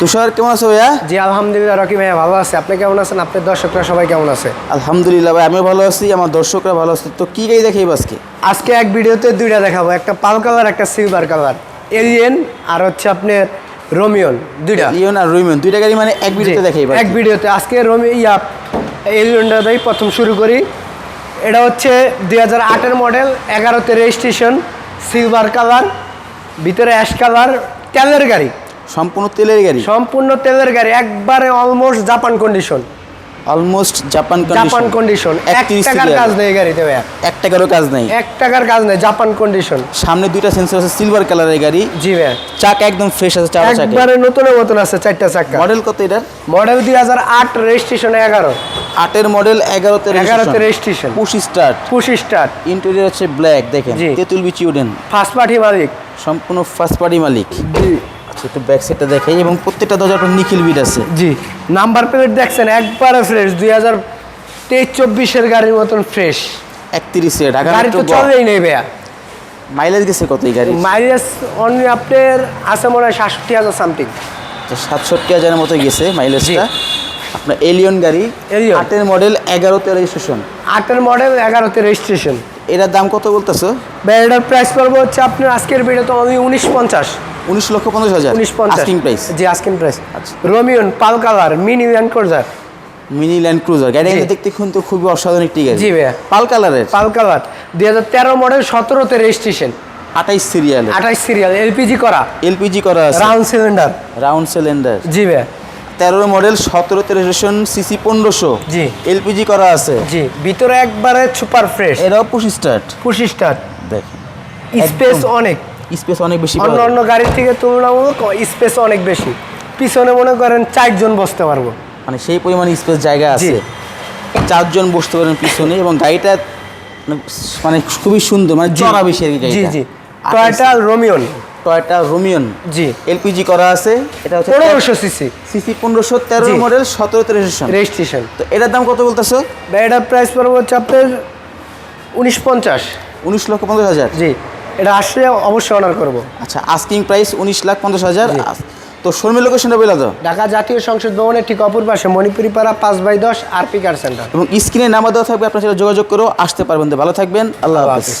তুষার কেমন আছো ভাইয়া? জি আলহামদুলিল্লাহ রকি ভাইয়া ভালো আছে। আপনি কেমন আছেন? আপনার দর্শকরা সবাই কেমন আছে? আলহামদুলিল্লাহ ভাই আমিও ভালো আছি আমার দর্শকরা ভালো আছে। তো কি গাড়ি দেখাই আজকে? আজকে এক ভিডিওতে দুইটা দেখাবো। একটা পাল কালার একটা সিলভার কালার। এলিয়েন আর হচ্ছে আপনার রোমিয়ন দুইটা। লিওন আর রুইমন দুইটা গাড়ি মানে এক ভিডিওতে দেখাই জি, এক ভিডিওতে। আজকে রোমি ইয়া এলিয়নটা দিয়ে প্রথম শুরু করি। এটা হচ্ছে দুই হাজার আটের মডেল এগারোতে রেজিস্ট্রেশন সিলভার কালার ভিতরে অ্যাশ কালার তেলের গাড়ি। সম্পূর্ণ তেলের গাড়ি? সম্পূর্ণ তেলের গাড়ি একবারে almost Japan condition almost Japan Japan condition এক টাকার কাজ নেই গাড়িতে ভাইয়া। এক টাকারও কাজ নেই। এক টাকার কাজ নেই জাপান কন্ডিশন সামনে দুইটা সেন্সর আছে সিলভার কালারের গাড়ি। জি ভাইয়া। চাকা একদম ফ্রেশ আছে চাকা চাকা। একবারে নতুনের মতন আছে চারটা চাকা। মডেল কত এটার? মডেল দুই হাজার আট রেজিস্ট্রেশন এগারো। আটের মডেল এগারোতে এগারোতে registration push start push start interior হচ্ছে ব্ল্যাক দেখেন। তেঁতুল বিচি উডেন ফার্স্ট পার্টি মালিক। সম্পূর্ণ ফার্স্ট পার্টি মালিক। জি। একটু ব্যাক সাইডটা দেখাই এবং প্রত্যেকটা দরজার উপর নিখিল বিট আছে। জি নাম্বার প্লেট দেখছেন একবারে ফ্রেশ দুই হাজার তেইশ চব্বিশের গাড়ির মতন ফ্রেশ একত্রিশে ঢাকা গাড়ি তো চলেই নেই ভাইয়া। মাইলেজ গেছে কত এই গাড়ি মাইলেজ অনলি আপনার আছে মনে হয় সাতষট্টি হাজার সামথিং সাতষট্টি হাজারের মতো গেছে মাইলেজটা আপনার এলিয়ন গাড়ি। আটের মডেল এগারোতে রেজিস্ট্রেশন আটের মডেল এগারোতে রেজিস্ট্রেশন এটার দাম কত বলতেছো? ভাই এটার প্রাইস পড়ব হচ্ছে আপনার আজকের ভিডিও তো অনলি উনিশ পঞ্চাশ। উনিশ লক্ষ পঞ্চাশ হাজার। উনিশ পঞ্চাশ। প্রাইস জি আস্কিং প্রাইস আচ্ছা। Rumion pearl colour mini Land Cruiser. Mini Land Cruiser. গাড়ি দেখতে কিন্তু খুবই অসাধারণ একটি গাড়ি। জি ভাইয়া। পাল কালারের। Pearl colour. দুই হাজার তেরো মডেল সতেরোতে রেজিস্ট্রেশন আঠাইশ সিরিয়াল আঠাশ সিরিয়াল এলপিজি করা। এলপিজি করা রাউন্ড সিলিন্ডার রাউন্ড সিলিন্ডার জি ভাইয়া। তেরো মডেল সতেরোতে রেজিস্ট্রেশন সিসি পনেরোশো। জি। এলপিজি করা আছে। জি। ভিতরে একবারে সুপার ফ্রেশ এটাও পুশ স্টার্ট পুশি স্টার দেখেন। স্পেস অনেক। স্পেস অনেক বেশি অন্য অন্য গাড়ির থেকে তুলনামূলক স্পেস অনেক বেশি। পিছনে মনে করেন চারজন বসতে পারব। মানে সেই পরিমাণে স্পেস জায়গা আছে। চারজন বসতে পারেন পিছনে এবং গাড়িটা মানে- খুবই সুন্দর মানে চড়া বেশি আর কি জি জি। টয়টা রোমিয়ন টয়টা রোমিয়ন জি। এলপিজি করা আছে। এটা হচ্ছে পনেরোশো সিসি সিসি পনেরোশো তেরো। মডেল সতেরোতে রেজিস্ট্রেশন রেজিস্ট্রেশন তো এটার দাম কত বলতেছো? এটার প্রাইস পড়ব হচ্ছে আপনার উনিশ পঞ্চাশ। উনিশ লক্ষ পঞ্চাশ হাজার। জি। এটা আসলে অবশ্যই অর্ডার করব। আচ্ছা আস্কিং প্রাইস উনিশ লাখ পঞ্চাশ হাজার। তো শর্মী লোকেশনটা বলে দাও। ঢাকা জাতীয় সংসদ ভবনের ঠিক অপর পাশে মণিপুরি পাড়া পাঁচ বাই দশ আরপি কার সেন্টার এবং স্ক্রিনে নামা দেওয়া থাকবে আপনার সাথে যোগাযোগ করো আসতে পারবেন। তো ভালো থাকবেন। আল্লাহ হাফেজ।